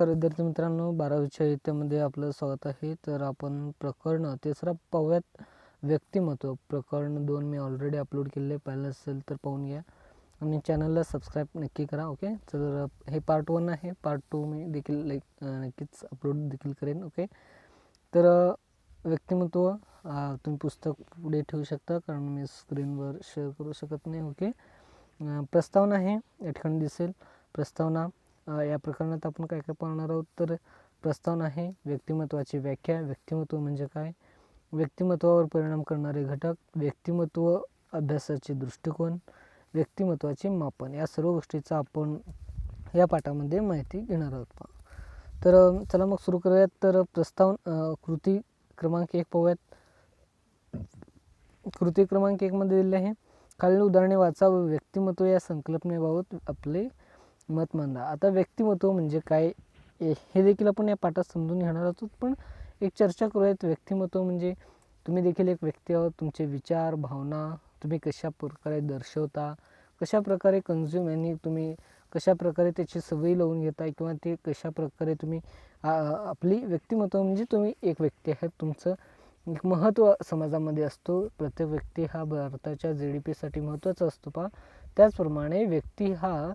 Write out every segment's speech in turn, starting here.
नमस्कार विद्यार्थी मित्रांनो बारावीच्या इयत्तेमध्ये आपलं स्वागत आहे. तर आपण प्रकरण तिसरा पाहूयात व्यक्तिमत्व प्रकरण दोन मी ऑलरेडी अपलोड केलेले पाहिलं असेल तर पाहून घ्या. आणि चॅनलला सबस्क्राईब नक्की करा ओके तर हे पार्ट वन आहे. पार्ट टू मी देखील लाईक नक्कीच अपलोड देखील करेन ओके तर व्यक्तिमत्व तुम्ही पुस्तक पुढे ठेवू शकता कारण मी स्क्रीनवर शेअर करू शकत नाही ओके प्रस्तावना आहे. या ठिकाणी दिसेल. प्रस्तावना या प्रकरणात आपण काय काय पाहणार आहोत? तर प्रस्तावना आहे व्यक्तिमत्वाची व्याख्या. व्यक्तिमत्व म्हणजे काय? व्यक्तिमत्वावर परिणाम करणारे घटक व्यक्तिमत्व अभ्यासाचे दृष्टिकोन व्यक्तिमत्वाचे मापन. या सर्व गोष्टीचा आपण या पाठामध्ये माहिती घेणार आहोत तर चला मग सुरू करूयात. तर प्रस्तावन कृती क्रमांक एक पाहूयात. कृती क्रमांक एकमध्ये दिले आहे. खालील उदाहरणे वाचा व व्यक्तिमत्व या संकल्पनेबाबत आपले मत मांडा. आता व्यक्तिमत्व म्हणजे काय? हे हे देखील आपण या पाठात समजून घेणार आहोत. पण एक चर्चा करूयात. व्यक्तिमत्व म्हणजे तुम्ही देखील एक व्यक्ती आहोत. तुमचे विचार भावना तुम्ही कशा प्रकारे दर्शवता? कशा प्रकारे कन्झ्युम यांनी तुम्ही कशा प्रकारे त्याची सवयी लावून घेता किंवा ते कशा प्रकारे तुम्ही आपली व्यक्तिमत्व म्हणजे तुम्ही एक व्यक्ती आहे तुमचं एक महत्त्व समाजामध्ये असतो. प्रत्येक व्यक्ती हा भारताच्या जी डी पीसाठी महत्त्वाचा असतो पहा. त्याचप्रमाणे व्यक्ती हा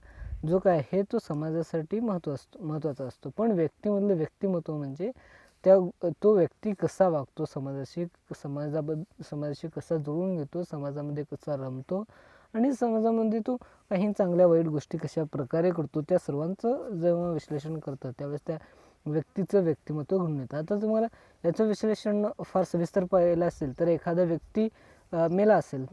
जो काय आहे तो समाजासाठी महत्त्व असतो महत्त्वाचा असतो. पण व्यक्तीमधलं व्यक्तिमत्व म्हणजे त्या तो व्यक्ती कसा वागतो समाजाशी समाजाबद्द समाजाशी कसा जुळून घेतो समाजामध्ये कसा रमतो आणि समाजामध्ये तो काही चांगल्या वाईट गोष्टी कशा प्रकारे करतो त्या सर्वांचं जेव्हा विश्लेषण करतं त्यावेळेस त्या व्यक्तीचं व्यक्तिमत्व घडून येतं. आता तुम्हाला याचं विश्लेषण फार सविस्तर पाहिलं असेल तर एखादा व्यक्ती मेला असेल.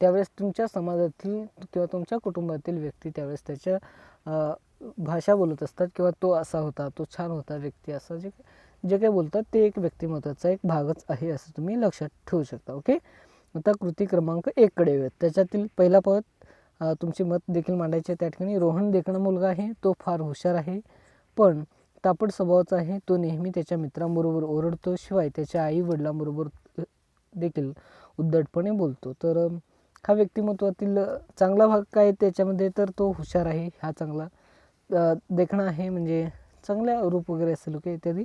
त्यावेळेस तुमच्या समाजातील किंवा तुमच्या कुटुंबातील व्यक्ती त्यावेळेस त्याच्या भाषा बोलत असतात किंवा तो असा होता तो छान होता व्यक्ती असा जे जे काही बोलतात ते एक व्यक्तिमत्वाचा एक भागच आहे असं तुम्ही लक्षात ठेवू शकता ओके? आता कृती क्रमांक एककडे येऊयात. त्याच्यातील पहिला पद तुमचे मत देखील मांडायचे त्या ठिकाणी रोहन देखणा मुलगा आहे तो फार हुशार आहे पण तापट स्वभावाचा आहे तो नेहमी त्याच्या मित्रांबरोबर ओरडतो शिवाय त्याच्या आई वडिलांबरोबर देखील उद्धटपणे बोलतो. तर हा व्यक्तिमत्वातील चांगला भाग काय त्याच्यामध्ये तर तो हुशार आहे हा चांगला देखणं देखणा आहे म्हणजे चांगल्या रूप वगैरे असेल लोक इत्यादी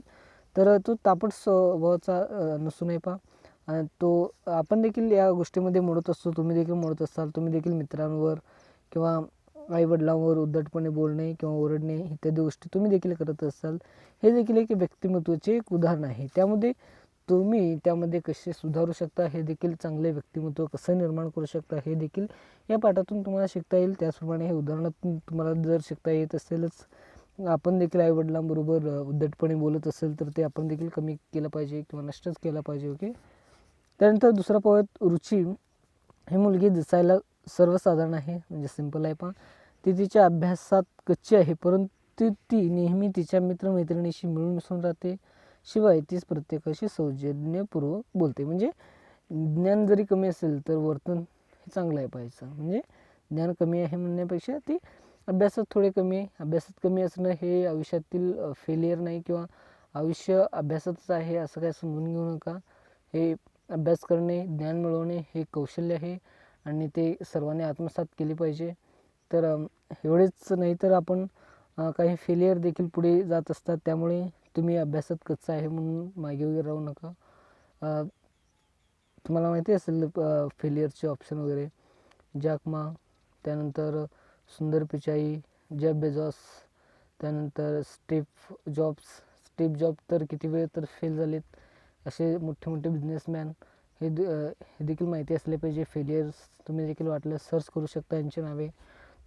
तर तो तापट स्वभावाचा नसून आहे पा तो आपण देखील या गोष्टीमध्ये मोडत असतो तुम्ही देखील मोडत असाल तुम्ही देखील मित्रांवर किंवा आईवडिलांवर उद्धटपणे बोलणे किंवा ओरडणे इत्यादी गोष्टी तुम्ही देखील करत असाल हे देखील एक व्यक्तिमत्वाचे एक उदाहरण आहे. त्यामध्ये तुम्ही त्यामध्ये कसे सुधारू शकता हे देखील चांगले व्यक्तिमत्व कसं निर्माण करू शकता हे देखील या पाठातून तुम्हाला शिकता येईल. त्याचप्रमाणे हे उदाहरणातून तुम्हाला जर शिकता येत असेलच आपण देखील आईवडिलांबरोबर उद्धटपणे बोलत असेल तर ते आपण देखील कमी केलं पाहिजे किंवा नष्टच केलं पाहिजे ओके? त्यानंतर दुसरा पोहत रुची. ही मुलगी दिसायला सर्वसाधारण आहे म्हणजे सिंपल आहे पण ती तिच्या अभ्यासात कच्ची आहे परंतु ती नेहमी तिच्या मित्रमैत्रिणीशी मिळून मिसळून राहते. शिवाय तीच प्रत्येकाशी सौजन्यपूर्वक बोलते. म्हणजे ज्ञान जरी कमी असेल तर वर्तन हे चांगलं आहे पाहिजे म्हणजे ज्ञान कमी आहे म्हणण्यापेक्षा ती अभ्यासात थोडे कमी आहे. अभ्यासात कमी असणं हे आयुष्यातील फेलियर नाही किंवा आयुष्य अभ्यासातच आहे असं काय समजून घेऊ नका. हे अभ्यास करणे ज्ञान मिळवणे हे कौशल्य आहे आणि ते सर्वांनी आत्मसात केले पाहिजे. तर एवढेच नाही तर आपण काही फेलियर देखील पुढे जात असतात. त्यामुळे तुम्ही अभ्यासात कच्चा आहे म्हणून मागे वगैरे राहू नका. तुम्हाला माहिती असेल फेलियरचे ऑप्शन वगैरे. जॅकमा त्यानंतर सुंदर पिचाई जेफ बेझॉस त्यानंतर स्टीफ जॉब्स. स्टीफ जॉब तर किती वेळ तर फेल झालेत. असे मोठे मोठे बिझनेसमॅन हे हे देखील माहिती असले पाहिजे. फेलियर्स तुम्ही देखील वाटल्यास सर्च करू शकता यांची नावे.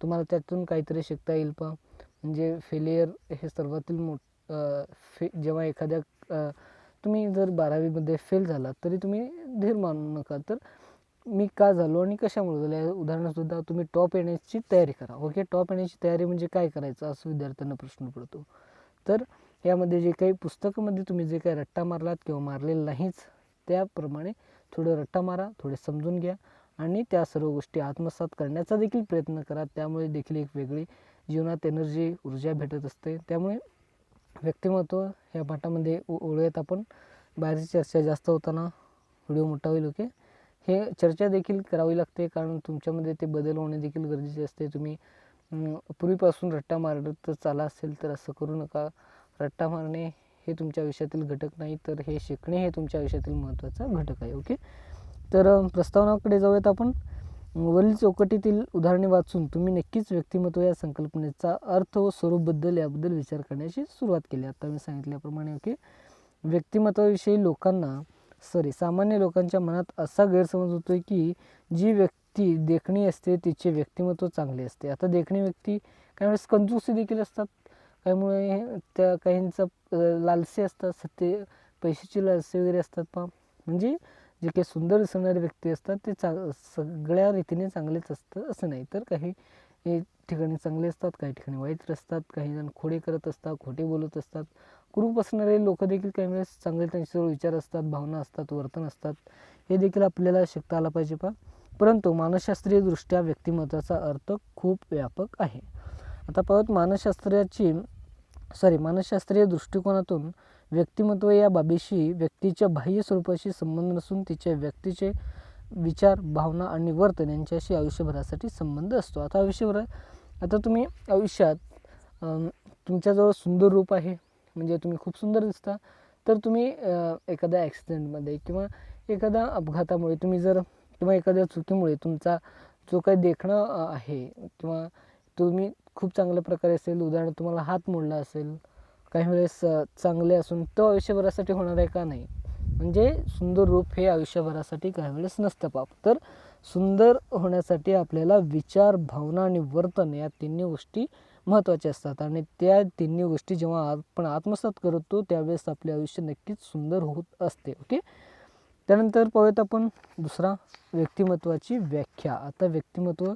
तुम्हाला त्यातून काहीतरी शिकता येईल पण म्हणजे फेलियर हे सर्वातील मोठ फे जेव्हा एखाद्या तुम्ही जर बारावीमध्ये फेल झालात तरी तुम्ही धीर मानू नका. तर मी का झालो आणि कशामुळे झालं? या उदाहरणासुद्धा तुम्ही टॉप येण्याची तयारी करा. ओके टॉप येण्याची तयारी म्हणजे काय करायचं? असं विद्यार्थ्यांना प्रश्न पडतो. तर यामध्ये जे काही पुस्तकामध्ये तुम्ही जे काही रट्टा मारलात किंवा मारलेला नाहीच त्याप्रमाणे थोडं रट्टा मारा थोडे समजून घ्या आणि त्या सर्व गोष्टी आत्मसात करण्याचा देखील प्रयत्न करा. त्यामुळे देखील एक वेगळी जीवनात एनर्जी ऊर्जा भेटत असते. त्यामुळे व्यक्तिमत्व या पाठामध्ये ओ- ओळूयात आपण. बाहेरची चर्चा जास्त होताना व्हिडिओ मोठा होईल ओके? हे चर्चा देखील करावी लागते कारण तुमच्यामध्ये ते बदल होणे देखील गरजेचे असते. तुम्ही पूर्वीपासून रट्टा मारत चाला असेल तर असं करू नका. रट्टा मारणे हे तुमच्या आयुष्यातील घटक नाही तर हे शिकणे हे तुमच्या आयुष्यातील महत्त्वाचा घटक आहे ओके? तर प्रस्तावनाकडे जाऊयात आपण. वरील चौकटीतील उदाहरणे वाचून तुम्ही नक्कीच व्यक्तिमत्व या संकल्पनेचा अर्थ व स्वरूपबद्दल याबद्दल विचार करण्याची सुरुवात केली. आता मी सांगितल्याप्रमाणे ओके व्यक्तिमत्वाविषयी लोकांना सॉरी सामान्य लोकांच्या मनात असा गैरसमज होतो की जी व्यक्ती देखणी असते तिचे व्यक्तिमत्व चांगले असते. आता देखणी व्यक्ती काही वेळेस कंजूसी देखील असतात. त्यामुळे त्या काहींचा लालसे असतात सत्य पैशाची लालसे वगैरे असतात. पहा म्हणजे जे काही सुंदर दिसणारे व्यक्ती असतात ते चा सगळ्या रीतीने चांगलेच असतं असं नाही. तर काही ठिकाणी चांगले असतात काही ठिकाणी वाईट असतात काही जण खोडे करत असतात खोटे बोलत असतात. कुरूप असणारे लोक देखील काही वेळेस चांगले त्यांच्याजवळ विचार असतात भावना असतात वर्तन असतात. हे देखील आपल्याला शिकता आलं पाहिजे पा परंतु मानसशास्त्रीयदृष्ट्या व्यक्तिमत्वाचा अर्थ खूप व्यापक आहे. आता पाहत मानसशास्त्राची सॉरी मानसशास्त्रीय दृष्टिकोनातून व्यक्तिमत्व या बाबीशी व्यक्तीच्या बाह्य स्वरूपाशी संबंध नसून तिच्या व्यक्तीचे विचार भावना आणि वर्तन यांच्याशी आयुष्यभरासाठी संबंध असतो. आता आयुष्यभर आता तुम्ही आयुष्यात तुमच्याजवळ सुंदर रूप आहे म्हणजे तुम्ही खूप सुंदर दिसता तर तुम्ही एखाद्या ॲक्सिडेंटमध्ये किंवा एखाद्या अपघातामुळे तुम्ही जर किंवा एखाद्या चुकीमुळे तुमचा जो काही देखणं आहे किंवा तुम्ही खूप चांगल्या प्रकारे असेल उदाहरण तुम्हाला हात मोडला असेल काही वेळेस चांगले असून तो आयुष्यभरासाठी होणार आहे का नाही? म्हणजे सुंदर रूप हे आयुष्यभरासाठी काही वेळेस नसतं पाप. तर सुंदर होण्यासाठी आपल्याला विचार भावना आणि वर्तन या तिन्ही गोष्टी महत्त्वाच्या असतात. आणि त्या तिन्ही गोष्टी जेव्हा आपण आत्मसात करतो त्यावेळेस आपले आयुष्य नक्कीच सुंदर होत असते. ओके? त्यानंतर पाहूयात आपण दुसरा व्यक्तिमत्वाची व्याख्या. आता व्यक्तिमत्व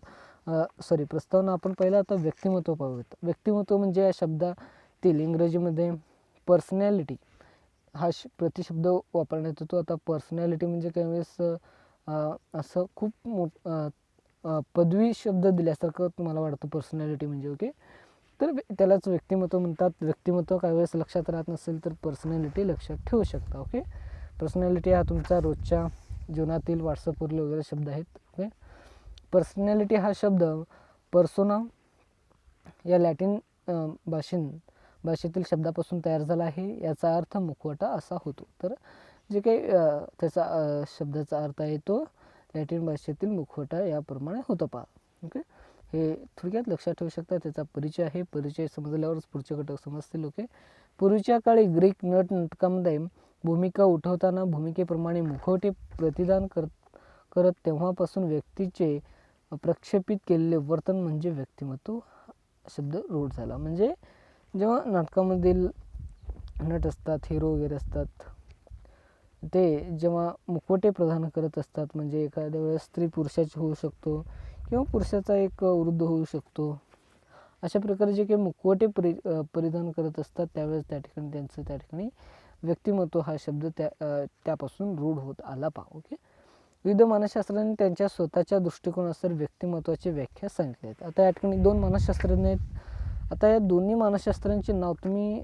सॉरी प्रस्तावना आपण पहिला आता व्यक्तिमत्व पाहूयात. व्यक्तिमत्व म्हणजे या असतील इंग्रजीमध्ये पर्सनॅलिटी हा श प्रतिशब्द वापरण्यात येतो आता पर्सनॅलिटी म्हणजे काही वेळेस असं खूप मोठ पदवी शब्द दिल्यासारखं मला वाटतं पर्सनॅलिटी म्हणजे ओके तर त्यालाच व्यक्तिमत्व म्हणतात. व्यक्तिमत्व काही वेळेस लक्षात राहत नसेल तर पर्सनॅलिटी लक्षात ठेवू शकता ओके पर्सनॅलिटी हा तुमचा रोजच्या जीवनातील व्हॉट्सअपवरील वगैरे शब्द आहेत ओके पर्सनॅलिटी हा शब्द पर्सोना या लॅटिन भाषेन भाषेतील शब्दापासून तयार झाला आहे याचा अर्थ मुखवटा असा होतो. तर जे काही त्याचा शब्दाचा अर्थ आहे तो लॅटिन भाषेतील मुखवटा याप्रमाणे होतो पहा. ओके? हे थोडक्यात लक्षात ठेवू शकता त्याचा परिचय आहे. परिचय समजल्यावरच पुढचे घटक समजतील ओके? पूर्वीच्या काळी ग्रीक नट नटकामध्ये भूमिका उठवताना भूमिकेप्रमाणे मुखवटे प्रतिदान करत करत तेव्हापासून व्यक्तीचे प्रक्षेपित केलेले वर्तन म्हणजे व्यक्तिमत्व शब्द रूढ झाला. म्हणजे जेव्हा नाटकामधील नट असतात हिरो वगैरे असतात ते जेव्हा मुखवटे प्रदान करत असतात म्हणजे एखाद्या वेळेस स्त्री पुरुषाची होऊ शकतो किंवा पुरुषाचा एक वृद्ध होऊ शकतो अशा प्रकारे जे काही मुखवटे परि परिधान करत असतात त्यावेळेस त्या ठिकाणी त्यांचं त्या ठिकाणी व्यक्तिमत्व हा शब्द त्या त्यापासून रूढ होत आला पहा ओके विविध मानसशास्त्रांनी त्यांच्या स्वतःच्या दृष्टिकोनानुसार व्यक्तिमत्वाची व्याख्या सांगितली आहेत आता या ठिकाणी दोन मानसशास्त्रज्ञ आहेत आता या दोन्ही मानसशास्त्रांचे नाव तुम्ही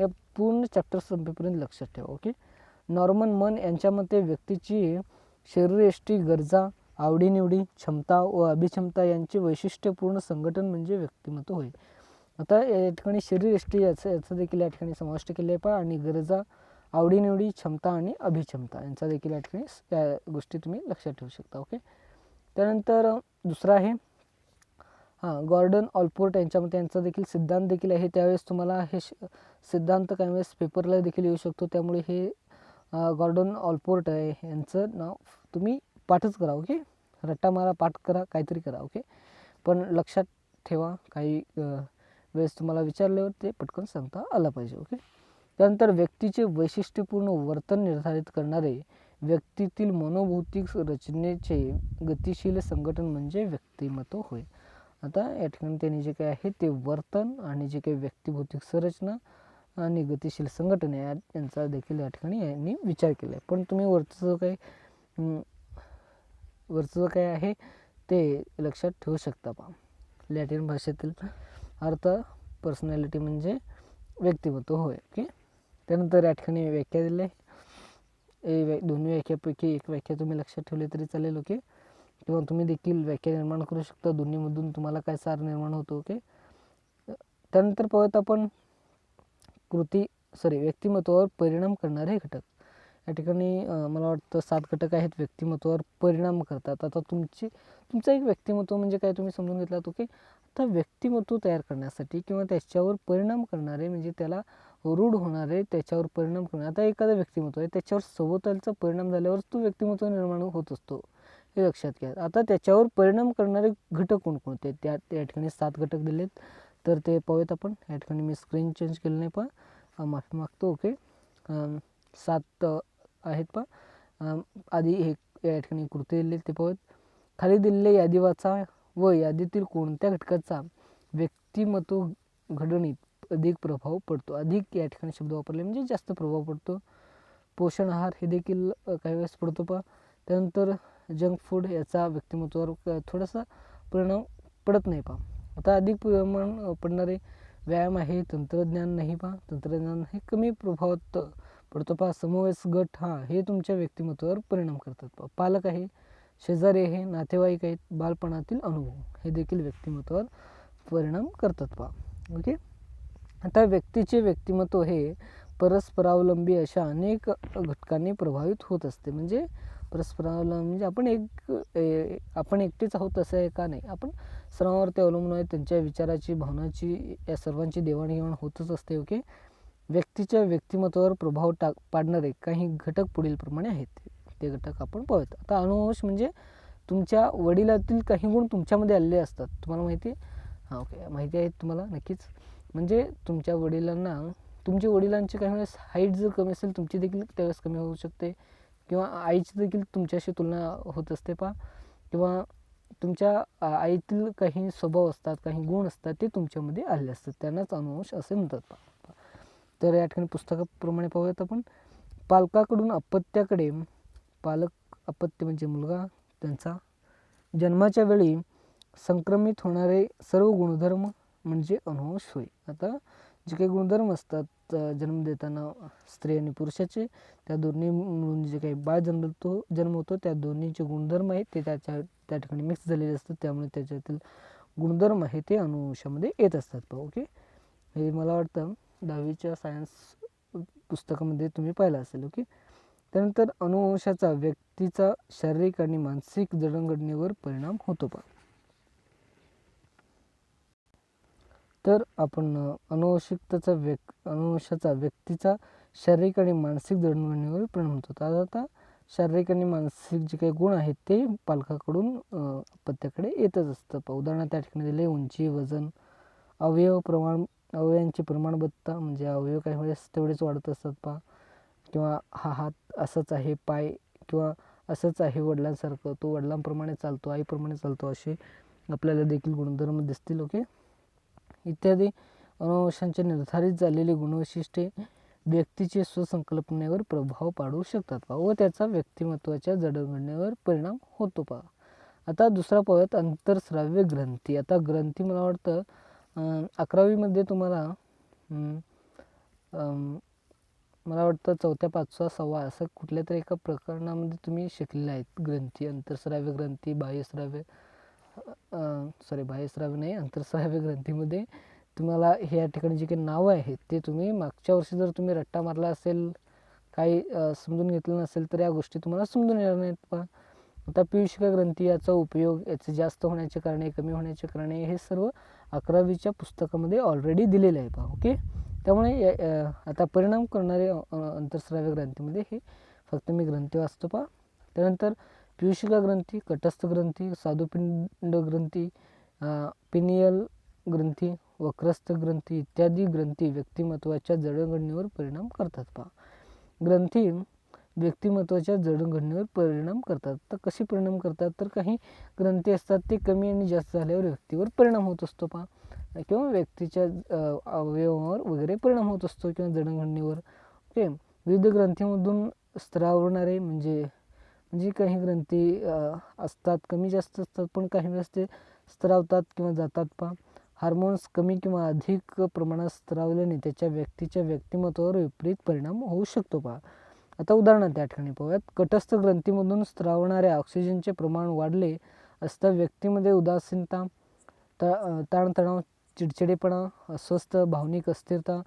या पूर्ण चॅप्टर संपेपर्यंत लक्षात ठेवा ओके? नॉर्मन मन यांच्या मते व्यक्तीची शरीरयष्टी गरजा आवडीनिवडी क्षमता व अभिक्षमता यांचे वैशिष्ट्यपूर्ण संघटन म्हणजे व्यक्तिमत्व होय. आता या ठिकाणी शरीरयष्टी याचं याचं देखील या ठिकाणी समाविष्ट केले आहे पहा आणि गरजा आवडीनिवडी क्षमता आणि अभिक्षमता यांचा देखील या ठिकाणी या गोष्टी तुम्ही लक्षात ठेवू शकता ओके? त्यानंतर दुसरं दुसरा आहे हां गॉर्डन ऑलपोर्ट यांच्या त्यांचा देखील सिद्धांत देखील आहे. त्यावेळेस तुम्हाला हे श- सिद्धांत काही वेळेस पेपरला देखील येऊ शकतो. त्यामुळे हे गॉर्डन ऑलपोर्ट आहे. यांचं नाव तुम्ही पाठच करा ओके? रट्टा मारा पाठ करा काहीतरी करा ओके? पण लक्षात ठेवा काही वेळेस तुम्हाला विचारल्यावर ते पटकन सांगता आलं पाहिजे ओके? त्यानंतर व्यक्तीचे वैशिष्ट्यपूर्ण वर्तन निर्धारित करणारे व्यक्तीतील मनोभौतिक रचनेचे गतिशील संघटन म्हणजे व्यक्तिमत्व होय. आता या ठिकाणी त्यांनी जे काही आहे ते वर्तन आणि जे काही व्यक्तिभौतिक संरचना आणि गतिशील संघटना या यांचा देखील या ठिकाणी यांनी विचार केला आहे. पण तुम्ही वरचं जो काही वरचं जो काही आहे ते लक्षात ठेवू शकता पहा लॅटिन भाषेतील अर्थ पर्सनॅलिटी म्हणजे व्यक्तिमत्व होय ओके? त्यानंतर या ठिकाणी व्याख्या दिली आहे. ए दोन्ही व्याख्यापैकी एक व्याख्या तुम्ही लक्षात ठेवली तरी चालेल ओके? किंवा तुम्ही देखील व्याख्या निर्माण करू शकता. दोन्हीमधून तुम्हाला काय सार निर्माण होतो ओके त्यानंतर पाहूयात आपण कृती सॉरी व्यक्तिमत्वावर परिणाम करणारे घटक. या ठिकाणी मला वाटतं सात घटक आहेत व्यक्तिमत्वावर परिणाम करतात. आता तुमची तुमचं एक व्यक्तिमत्व म्हणजे काय तुम्ही समजून घेतलात ओके आता व्यक्तिमत्व तयार करण्यासाठी किंवा त्याच्यावर परिणाम करणारे म्हणजे त्याला रूढ होणारे त्याच्यावर परिणाम करणारे. आता एखादं व्यक्तिमत्व आहे त्याच्यावर सभोवतालचा परिणाम झाल्यावर तो व्यक्तिमत्व निर्माण होत असतो. हे लक्षात घ्या. आता त्याच्यावर परिणाम करणारे घटक कोणकोणते त्या त्या ठिकाणी सात घटक दिलेत. तर ते पाहूयात आपण. या ठिकाणी मी स्क्रीन चेंज केलं नाही पण माफी मागतो ओके सात आहेत पण आधी हे या ठिकाणी कृती दिले ते पाहूयात. खाली दिलेले यादी वाचा व यादीतील कोणत्या घटकाचा व्यक्तिमत्व घडणीत अधिक प्रभाव पडतो? अधिक या ठिकाणी शब्द वापरले म्हणजे जास्त प्रभाव पडतो. पोषण आहार हे देखील काही वेळेस पडतो पहा. त्यानंतर जंक फूड याचा व्यक्तिमत्वावर थोडासा परिणाम पडत नाही पा आता अधिक प्रमाण पडणारे व्यायाम आहे तंत्रज्ञान नाही पा तंत्रज्ञान हे कमी प्रभावात पडतो पा समवयस गट हा हे तुमच्या व्यक्तिमत्वावर परिणाम करतात पा पालक आहे शेजारी आहे नातेवाईक आहेत बालपणातील अनुभव हे देखील व्यक्तिमत्वावर परिणाम करतात पा ओके? आता व्यक्तीचे व्यक्तिमत्व हे परस्परावलंबी अशा अनेक घटकांनी प्रभावित होत असते. म्हणजे परस्परावलंबी म्हणजे आपण एक आपण एकटेच आहोत असं आहे का नाही? आपण सर्वांवरती अवलंबून आहे त्यांच्या विचाराची भावनाची या सर्वांची देवाणघेवाण होतच असते ओके? व्यक्तीच्या व्यक्तिमत्वावर प्रभाव टाक पाडणारे काही घटक पुढीलप्रमाणे आहेत. ते घटक आपण पाहतो आता अनुवंश म्हणजे तुमच्या वडिलातील काही गुण तुमच्यामध्ये आलेले असतात. तुम्हाला माहिती आहे? हां ओके. माहिती आहे तुम्हाला नक्कीच. म्हणजे तुमच्या वडिलांना तुमच्या वडिलांची काही वेळेस हाईट जर कमी असेल तुमची देखील त्यावेळेस कमी होऊ शकते. किंवा आईची देखील तुमच्याशी तुलना होत असते पा किंवा तुमच्या आईतील काही स्वभाव असतात काही गुण असतात ते तुमच्यामध्ये आले असतात. त्यांनाच अनुवंश असे म्हणतात पा तर या ठिकाणी पुस्तकाप्रमाणे पाहूयात आपण. पालकाकडून अपत्याकडे पालक अपत्य म्हणजे मुलगा त्यांचा जन्माच्या वेळी संक्रमित होणारे सर्व गुणधर्म म्हणजे अनुवंश होय. आता जे काही गुणधर्म असतात जन्म देताना स्त्री आणि पुरुषाचे त्या दोन्ही मिळून जे काही बाळ जन्मतो जन्म होतो त्या दोन्हीचे गुणधर्म आहेत ते त्याच्या त्या ठिकाणी मिक्स झालेले असतात. त्यामुळे त्याच्यातील गुणधर्म आहे ते अनुवंशामध्ये येत असतात पहा ओके हे मला वाटतं दहावीच्या सायन्स पुस्तकामध्ये तुम्ही पाहिलं असेल ओके त्यानंतर अनुवंशाचा व्यक्तीचा शारीरिक आणि मानसिक जडणघडणीवर परिणाम होतो पा तर आपण अनुवंशिकतेचा व्यक् अनुवंशाचा व्यक्तीचा शारीरिक आणि मानसिक जडणघडणीवर परिणाम होतो. तर आता शारीरिक आणि मानसिक जे काही गुण आहेत ते पालकाकडून अपत्याकडे येतच असतं. उदाहरणार्थ त्या ठिकाणी दिले उंची वजन अवयव प्रमाण अवयवांची प्रमाणबद्धता म्हणजे अवयव काही वेळेस तेवढेच वाढत असतात पा किंवा हा हात असंच आहे पाय किंवा असंच आहे वडिलांसारखं तो वडिलांप्रमाणे चालतो आईप्रमाणे चालतो असे आपल्याला देखील गुणधर्म दिसतील ओके? इत्यादी अनुवंशांचे निर्धारित झालेली गुणवैशिष्ट्ये व्यक्तीचे स्वसंकल्पनेवर प्रभाव पाडू शकतात पा व त्याचा व्यक्तिमत्वाच्या जडणघडणीवर परिणाम होतो पा आता दुसरा पाहूयात अंतरस्राव्य ग्रंथी. आता ग्रंथी मला वाटतं अकरावीमध्ये तुम्हाला मला वाटतं चौथ्या पाचवा सव्वा असं कुठल्या तरी एका प्रकरणामध्ये तुम्ही शिकलेले आहेत. ग्रंथी अंतरस्राव्य ग्रंथी बाह्यस्राव्य सॉरी बाह्यस्राव्य नाही अंतरस्राव्य ग्रंथीमध्ये तुम्हाला ह्या ठिकाणी जी काही नावं आहेत ते तुम्ही मागच्या वर्षी जर तुम्ही रट्टा मारला असेल काही समजून घेतलं नसेल तर या गोष्टी तुम्हाला समजून येणार नाहीत पहा आता पियुषिका ग्रंथी याचा उपयोग याचे जास्त होण्याचे कारणे कमी होण्याचे कारणे हे सर्व अकरावीच्या पुस्तकामध्ये ऑलरेडी दिलेले आहे पहा ओके त्यामुळे आता परिणाम करणारे अंतरस्राव्य ग्रंथीमध्ये हे फक्त मी ग्रंथी वाचतो पहा त्यानंतर पियुषिका ग्रंथी कटस्थ ग्रंथी साधुपिंड ग्रंथी पिनियल ग्रंथी वक्रस्थ ग्रंथी इत्यादी ग्रंथी व्यक्तिमत्वाच्या जडणघडणीवर परिणाम करतात पहा. ग्रंथी व्यक्तिमत्वाच्या जडणघडणीवर परिणाम करतात. तर कसे परिणाम करतात? तर काही ग्रंथी असतात ते कमी आणि जास्त झाल्यावर व्यक्तीवर परिणाम होत असतो पहा. किंवा व्यक्तीच्या अवयवावर वगैरे परिणाम होत असतो किंवा जडणघडणीवर. ओके? विविध ग्रंथीमधून स्त्रावणारे म्हणजे जी काही ग्रंथी असतात कमी जास्त असतात पण काही वेळेस ते स्त्रावतात किंवा जातात पा हार्मोन्स कमी किंवा अधिक प्रमाणात स्त्रावल्याने त्याच्या व्यक्तीच्या व्यक्तिमत्वावर विपरीत परिणाम होऊ शकतो पहा. आता उदाहरणार्थ त्या ठिकाणी पाहूयात. कटस्थ ग्रंथीमधून स्त्रावणाऱ्या ऑक्सिजनचे प्रमाण वाढले असता व्यक्तीमध्ये उदासीनता ता ताणतणाव चिडचिडेपणा अस्वस्थ भावनिक अस्थिरता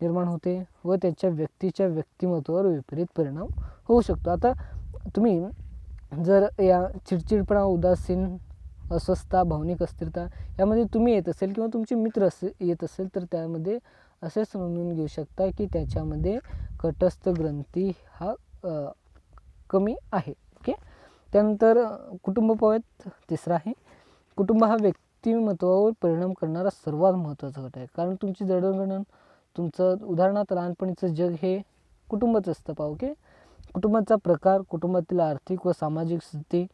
निर्माण होते व त्याच्या व्यक्तीच्या व्यक्तिमत्वावर विपरीत परिणाम होऊ शकतो. आता तुम्ही जर या चिडचिडपणा उदासीन अस्वस्थता भावनिक अस्थिरता यामध्ये तुम्ही येत असेल किंवा तुमचे मित्र असे येत असेल तर त्यामध्ये असे समजून घेऊ शकता की त्याच्यामध्ये कटस्थ ग्रंथी हा कमी आहे. ओके? त्यानंतर कुटुंब पाहूयात तिसरा आहे. कुटुंब हा व्यक्तिमत्वावर परिणाम करणारा सर्वात महत्त्वाचा घट आहे. कारण तुमची जडणघडण तुमचं उदाहरणार्थ लहानपणीचं जग हे कुटुंबच असतं पा ओके? कुटुंबाचा प्रकार कुटुंबातील आर्थिक व सामाजिक स्थिती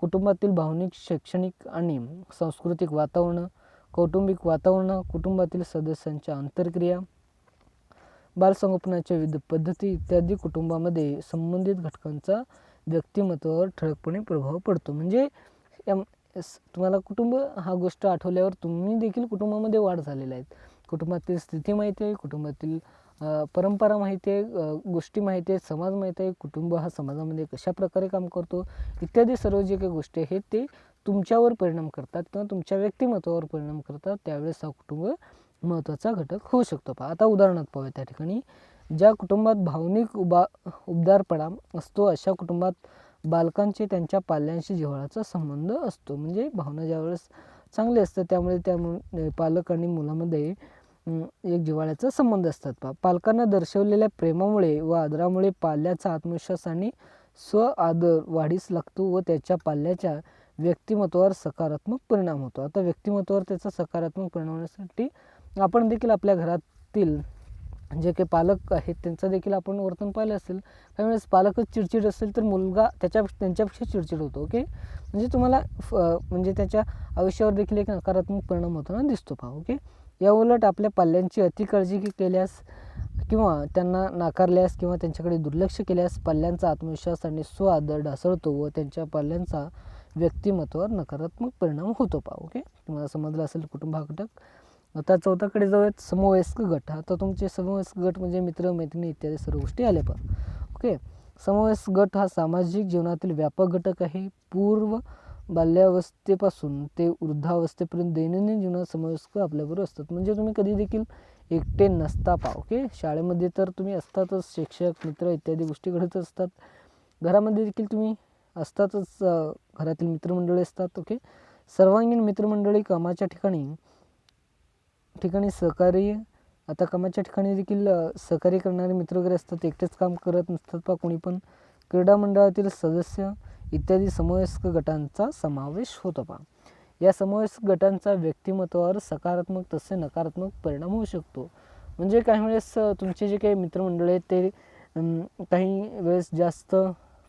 कुटुंबातील भावनिक शैक्षणिक आणि सांस्कृतिक वातावरण कौटुंबिक वातावरण कुटुंबातील सदस्यांच्या आंतरक्रिया बालसंगोपनाच्या विविध पद्धती इत्यादी कुटुंबामध्ये संबंधित घटकांचा व्यक्तिमत्वावर ठळकपणे प्रभाव पडतो. म्हणजे तुम्हाला कुटुंब हा गोष्ट आठवल्यावर तुम्ही देखील कुटुंबामध्ये वाढ झालेला आहेत कुटुंबातील स्थिती माहिती आहे कुटुंबातील परंपरा माहिती आहे गोष्टी माहिती आहेत समाज माहिती आहे कुटुंब हा समाजामध्ये कशा प्रकारे काम करतो इत्यादी सर्व जे काही गोष्टी आहेत ते तुमच्यावर परिणाम करतात किंवा तुमच्या व्यक्तिमत्वावर परिणाम करतात. त्यावेळेस हा कुटुंब महत्त्वाचा घटक होऊ शकतो. पहा आता उदाहरणार्थ पाहूया त्या ठिकाणी. ज्या कुटुंबात भावनिक उबा उबदारपणा असतो अशा कुटुंबात बालकांचे त्यांच्या पाल्यांशी जिव्हाळाचा संबंध असतो. म्हणजे भावना ज्यावेळेस चांगली असतात त्यामुळे त्या पालक आणि मुलामध्ये एक जिव्हाळ्याचा संबंध असतात. पा पालकांना दर्शवलेल्या प्रेमामुळे व आदरामुळे पाल्याचा आत्मविश्वास आणि स्व आदर वाढीस लागतो व त्याच्या पाल्याच्या व्यक्तिमत्वावर सकारात्मक परिणाम होतो. आता व्यक्तिमत्वावर त्याचा सकारात्मक परिणाम होण्यासाठी आपण देखील आपल्या घरातील जे काही पालक आहेत त्यांचं देखील आपण वर्तन पाहिलं असेल. काही वेळेस पालकच चिडचिड असेल तर मुलगा त्याच्या त्यांच्यापेक्षा चिडचिड होतो ओके? म्हणजे तुम्हाला म्हणजे त्याच्या आयुष्यावर देखील एक नकारात्मक परिणाम होताना दिसतो पहा ओके? या उलट आपल्या पाल्यांची अति काळजी केल्यास किंवा त्यांना नाकारल्यास किंवा त्यांच्याकडे दुर्लक्ष केल्यास पाल्यांचा आत्मविश्वास आणि स्व ढासळतो व त्यांच्या पाल्यांचा व्यक्तिमत्वावर नकारात्मक परिणाम होतो पहा ओके तुम्हाला समजलं असेल कुटुंब हा घटक. आता चौथाकडे जाऊयात समवयस्क गट. आता तुमचे समवयस्क गट म्हणजे मित्र मैत्रिणी इत्यादी सर्व गोष्टी आल्या पा ओके समवयस्क गट हा सामाजिक जीवनातील व्यापक घटक आहे. पूर्व बाल्यावस्थेपासून ते वृद्धावस्थेपर्यंत दैनंदिन जीवनात समवयस्क आपल्याबरोबर असतात. म्हणजे तुम्ही कधी देखील एकटे नसता पा ओके? शाळेमध्ये तर तुम्ही असतातच शिक्षक मित्र इत्यादी गोष्टी घडत असतात. घरामध्ये देखील तुम्ही असतातच घरातील मित्रमंडळी असतात ओके? सर्वांगीण मित्रमंडळी कामाच्या ठिकाणी ठिकाणी सहकार्य आता कामाच्या ठिकाणी देखील सहकार्य करणारे मित्र वगैरे असतात एकटेच काम करत नसतात पा कोणी पण. क्रीडा मंडळातील सदस्य इत्यादी समवयस्क गटांचा समावेश होतो पा या समवयस्क गटांचा व्यक्तिमत्वावर सकारात्मक तसे नकारात्मक परिणाम होऊ शकतो. म्हणजे काही वेळेस तुमचे जे काही मित्रमंडळ आहेत ते काही वेळेस जास्त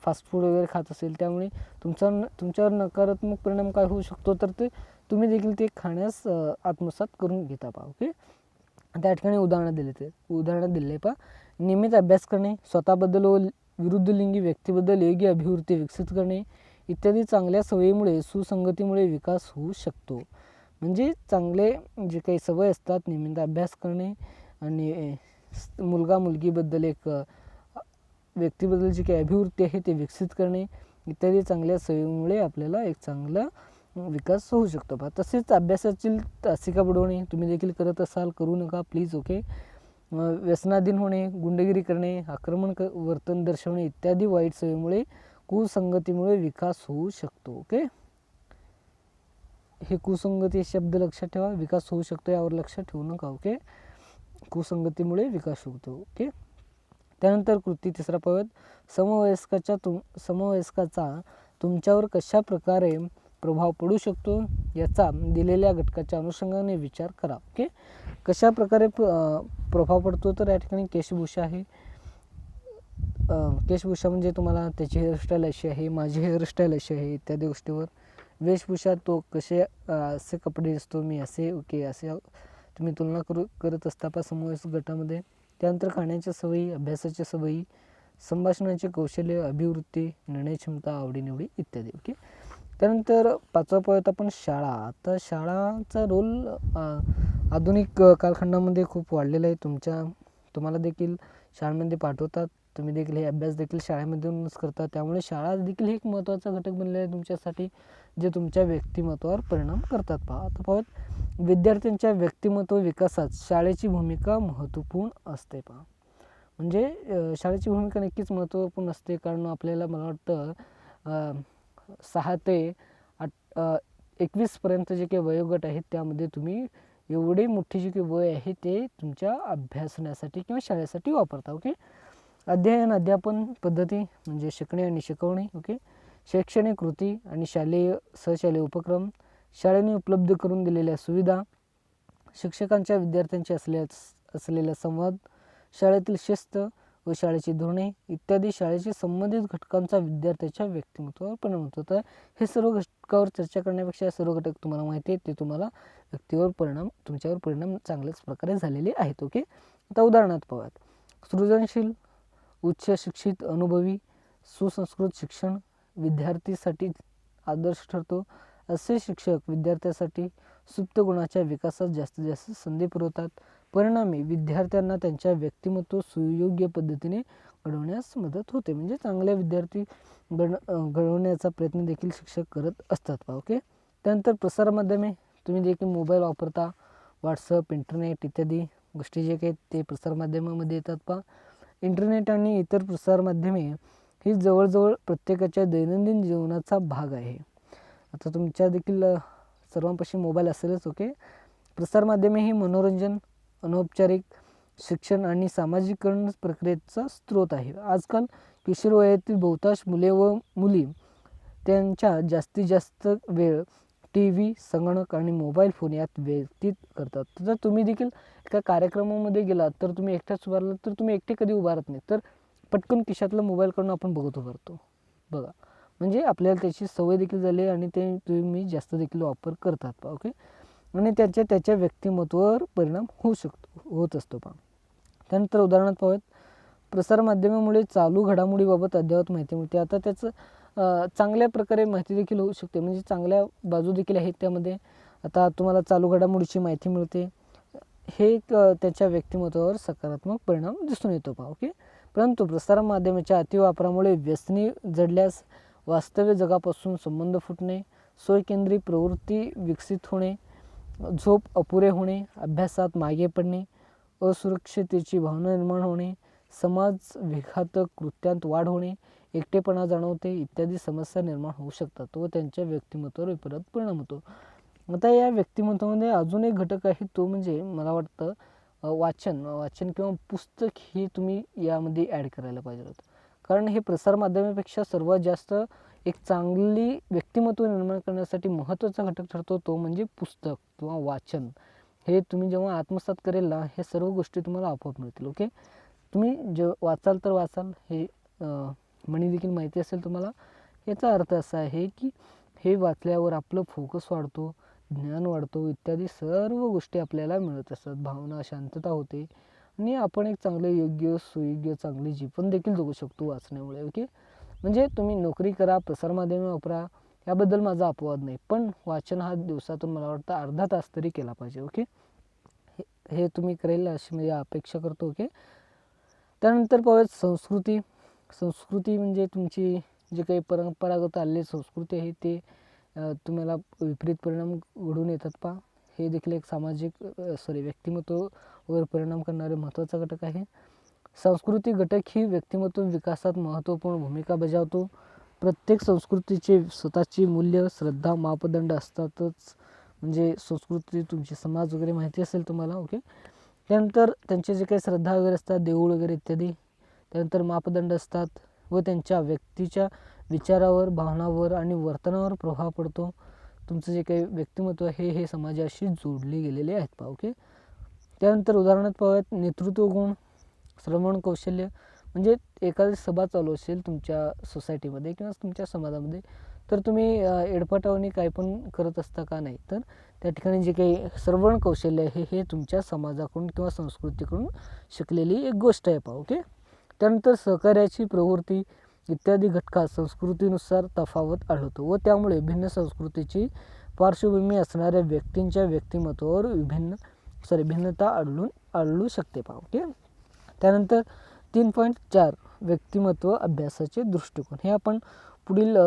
फास्ट फूड वगैरे खात असेल त्यामुळे तुमचा तुमच्यावर नकारात्मक परिणाम काय होऊ शकतो? तर ते तुम्ही देखील ते खाण्यास आत्मसात करून घेता पा ओके? त्या ठिकाणी उदाहरणं दिले ते उदाहरणं दिले पा नियमित अभ्यास करणे स्वतःबद्दल व विरुद्ध लिंगी व्यक्तीबद्दल योग्य अभिवृत्ती विकसित करणे इत्यादी चांगल्या सवयीमुळे सुसंगतीमुळे विकास होऊ शकतो. म्हणजे चांगले जे काही सवय असतात नियमित अभ्यास करणे आणि मुलगा मुलगीबद्दल एक व्यक्तीबद्दल जी काही अभिवृत्ती आहे ते विकसित करणे इत्यादी चांगल्या सवयीमुळे आपल्याला एक चांगला विकास होऊ शकतो. पहा तसेच अभ्यासाची तासिका बुडवणे तुम्ही देखील करत असाल करू नका प्लीज ओके व्यसनाधीन होणे गुंडगिरी करणे आक्रमण क वर्तन दर्शवणे इत्यादी वाईट सवयीमुळे कुसंगतीमुळे विकास होऊ शकतो ओके? हे कुसंगती शब्द लक्षात ठेवा. विकास होऊ शकतो यावर लक्ष ठेवू नका ओके? कुसंगतीमुळे विकास होतो ओके? त्यानंतर कृती तिसरा पवत समवयस्काच्या तुम समवयस्काचा तुमच्यावर कशा प्रकारे प्रभाव पडू शकतो याचा दिलेल्या घटकाच्या अनुषंगाने विचार करा ओके? कशा प्रकारे प्रभाव पडतो तर या ठिकाणी केशभूषा आहे. केशभूषा म्हणजे तुम्हाला त्याची हेअरस्टाईल अशी आहे माझी हेअरस्टाईल अशी आहे इत्यादी गोष्टीवर. वेशभूषा तो कसे असे कपडे असतो मी असे ओके असे तुम्ही तुलना करू करत असता पा समूह गटामध्ये. त्यानंतर खाण्याच्या सवयी अभ्यासाच्या सवयी संभाषणाचे कौशल्य अभिवृत्ती निर्णय क्षमता आवडीनिवडी इत्यादी ओके. त्यानंतर पाचवा पॉईंट आपण शाळा. आता शाळाचा रोल आधुनिक कालखंडामध्ये खूप वाढलेलं आहे तुमच्या. तुम्हाला देखील शाळांमध्ये पाठवतात. तुम्ही देखील हे अभ्यास देखील शाळेमधूनच करता. त्यामुळे शाळा देखील हे एक महत्त्वाचा घटक बनलेला आहे तुमच्यासाठी जे तुमच्या व्यक्तिमत्वावर परिणाम करतात. पहा आता पाहत विद्यार्थ्यांच्या व्यक्तिमत्व विकासात शाळेची भूमिका महत्त्वपूर्ण असते पहा. म्हणजे शाळेची भूमिका नक्कीच महत्त्वपूर्ण असते. कारण आपल्याला मला वाटतं सहा ते आठ एकवीसपर्यंत जे काही वयोगट आहेत त्यामध्ये तुम्ही एवढी मोठी जी काही वय आहे ते तुमच्या अभ्यासण्यासाठी किंवा शाळेसाठी वापरता ओके अध्ययन अध्यापन पद्धती म्हणजे शिकणे आणि शिकवणे ओके शैक्षणिक कृती आणि शालेय सहशालेय उपक्रम शाळेने उपलब्ध करून दिलेल्या सुविधा शिक्षकांच्या विद्यार्थ्यांशी असल्या असलेला संवाद शाळेतील शिस्त व शाळेची धोरणे इत्यादी शाळेशी संबंधित घटकांचा विद्यार्थ्याच्या व्यक्तिमत्वावर परिणाम होतो. तर हे सर्व घटकावर चर्चा करण्यापेक्षा सर्व घटक तुम्हाला माहिती आहेत ते तुम्हाला व्यक्तीवर परिणाम तुमच्यावर परिणाम चांगल्याच प्रकारे झालेले आहेत ओके? आता उदाहरणार्थ पाहूयात. सृजनशील उच्च शिक्षित अनुभवी सुसंस्कृत शिक्षण विद्यार्थीसाठी आदर्श ठरतो. असे शिक्षक विद्यार्थ्यासाठी सुप्त गुणाच्या विकासात जास्तीत जास्त संधी पुरवतात. परिणामी विद्यार्थ्यांना त्यांच्या व्यक्तिमत्व सुयोग्य पद्धतीने घडवण्यास मदत होते. म्हणजे चांगले विद्यार्थी घड घडवण्याचा प्रयत्न देखील शिक्षक करत असतात पहा ओके त्यानंतर प्रसारमाध्यमे तुम्ही देखील मोबाईल वापरता व्हॉट्सअप इंटरनेट इत्यादी गोष्टी जे काही ते प्रसारमाध्यमामध्ये येतात पहा. इंटरनेट आणि इतर प्रसारमाध्यमे ही जवळजवळ प्रत्येकाच्या दैनंदिन जीवनाचा भाग आहे. आता तुमच्या देखील सर्वांपाशी मोबाईल असेलच ओके प्रसारमाध्यमे ही मनोरंजन अनौपचारिक शिक्षण आणि सामाजिकरण प्रक्रियेचा स्रोत आहे. आजकाल किशोर वयातील बहुतांश मुले व मुली त्यांच्या जास्तीत जास्त वेळ टी व्ही संगणक आणि मोबाईल फोन यात व्यतीत करतात. तर तुम्ही देखील एका कार्यक्रमामध्ये गेलात तर तुम्ही एकट्याच उभारलात तर तुम्ही एकटे कधी उभारत नाही तर पटकन खिशातला मोबाईल काढून आपण बघत उभारतो बघा. म्हणजे आपल्याला त्याची सवय देखील झाली आहे आणि ते तुम्ही जास्त देखील वापर करतात. पहा ओके? आणि त्याच्या त्याच्या व्यक्तिमत्वावर परिणाम होऊ शकतो होत असतो पहा त्यानंतर उदाहरणार्थ पाहूयात. प्रसारमाध्यमामुळे चालू घडामोडीबाबत अद्ययावत माहिती मिळते. आता त्याचं चांगल्या प्रकारे माहिती देखील होऊ शकते. म्हणजे चांगल्या बाजू देखील आहेत त्यामध्ये. आता तुम्हाला चालू घडामोडीची माहिती मिळते. हे एक त्याच्या व्यक्तिमत्वावर सकारात्मक परिणाम दिसून येतो पहा ओके? परंतु प्रसारमाध्यमाच्या अतिवापरामुळे व्यसनी जडल्यास वास्तव्य जगापासून संबंध फुटणे स्वकेंद्री प्रवृत्ती विकसित होणे झोप अपुरे होणे अभ्यासात मागे पडणे असुरक्षितेची भावना निर्माण होणे समाज विघातक कृत्यांत वाढ होणे एकटेपणा जाणवते इत्यादी समस्या निर्माण होऊ शकतात व त्यांच्या व्यक्तिमत्वावर विपरीत परिणाम होतो. आता या व्यक्तिमत्वामध्ये अजून एक घटक आहे तो म्हणजे मला वाटतं वाचन. वाचन किंवा पुस्तक हे तुम्ही यामध्ये ॲड करायला पाहिजे होतं. कारण हे प्रसारमाध्यमापेक्षा सर्वात जास्त एक चांगली व्यक्तिमत्व निर्माण करण्यासाठी महत्त्वाचा घटक ठरतो तो म्हणजे पुस्तक किंवा वाचन. हे तुम्ही जेव्हा आत्मसात करेल ना हे सर्व गोष्टी तुम्हाला आपोआप मिळतील ओके तुम्ही जे वाचाल तर वाचाल हे म्हणी देखील माहिती असेल तुम्हाला. याचा अर्थ असा आहे की हे वाचल्यावर आपलं फोकस वाढतो ज्ञान वाढतो इत्यादी सर्व गोष्टी आपल्याला मिळत असतात. भावना शांतता होते. आणि आपण एक चांगले योग्य सुयोग्य चांगले जीवन देखील जगू शकतो वाचण्यामुळे ओके म्हणजे तुम्ही नोकरी करा प्रसारमाध्यमे वापरा याबद्दल माझा अपवाद नाही. पण वाचन हा दिवसातून मला वाटतं अर्धा तास तरी केला पाहिजे ओके? हे हे तुम्ही करेल अशी मी अपेक्षा करतो ओके? त्यानंतर पाहूयात संस्कृती. संस्कृती म्हणजे तुमची जे काही परंपरागत आलेली संस्कृती आहे ते तुम्हाला विपरीत परिणाम घडून येतात पहा. हे देखील एक सामाजिक सॉरी व्यक्तिमत्ववर परिणाम करणारे महत्त्वाचा घटक आहे. सांस्कृतिक घटक ही व्यक्तिमत्व विकासात महत्त्वपूर्ण भूमिका बजावतो. प्रत्येक संस्कृतीचे स्वतःची मूल्य श्रद्धा मापदंड असतातच. म्हणजे संस्कृती तुमची समाज वगैरे माहिती असेल तुम्हाला ओके? त्यानंतर त्यांचे जे काही श्रद्धा वगैरे असतात देऊळ वगैरे इत्यादी त्यानंतर मापदंड असतात व त्यांच्या व्यक्तीच्या विचारावर भावनावर आणि वर्तनावर प्रभाव पडतो. तुमचं जे काही व्यक्तिमत्व आहे हे समाजाशी जोडले गेलेले आहेत पा ओके? त्यानंतर उदाहरणार्थ पाहूयात नेतृत्व गुण. श्रवण कौशल्य म्हणजे एखादी सभा चालू असेल तुमच्या सोसायटीमध्ये किंवा तुमच्या समाजामध्ये तर तुम्ही अ, काय पण करत असता का नाही तर त्या ठिकाणी जे काही श्रवण कौशल्य आहे हे तुमच्या समाजाकडून किंवा संस्कृतीकडून शिकलेली एक गोष्ट आहे पहा ओके? त्यानंतर सहकार्याची प्रवृत्ती इत्यादी घटकात संस्कृतीनुसार तफावत आढळतो व त्यामुळे भिन्न संस्कृतीची पार्श्वभूमी असणाऱ्या व्यक्तींच्या व्यक्तिमत्वावर विभिन्न सॉरी भिन्नता आढळून आढळू शकते पहा ओके? त्यानंतर तीन पॉईंट चार व्यक्तिमत्व अभ्यासाचे दृष्टिकोन. हे आपण पुढील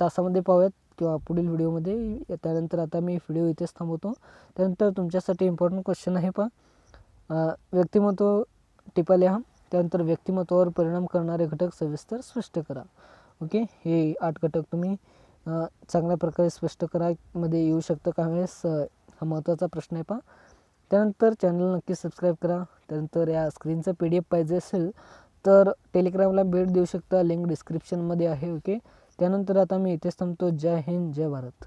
तासामध्ये पाहूयात किंवा पुढील व्हिडिओमध्ये. त्यानंतर आता मी व्हिडिओ इथेच थांबवतो. त्यानंतर तुमच्यासाठी इम्पॉर्टंट क्वेश्चन आहे पहा. व्यक्तिमत्व टिपा लिहा त्यानंतर व्यक्तिमत्वावर परिणाम करणारे घटक सविस्तर स्पष्ट करा. ओके? हे आठ घटक तुम्ही चांगल्या प्रकारे स्पष्ट करा. मध्ये येऊ शकतं का? वेळेस हा महत्त्वाचा प्रश्न आहे पहा. त्यानंतर चॅनल नक्की सबस्क्राईब करा. त्यानंतर या स्क्रीनचं पी डी एफ पाहिजे असेल तर टेलिग्रामला भेट देऊ शकता. लिंक डिस्क्रिप्शनमध्ये आहे ओके त्यानंतर आता मी इथेच थांबतो. जय हिंद जय भारत.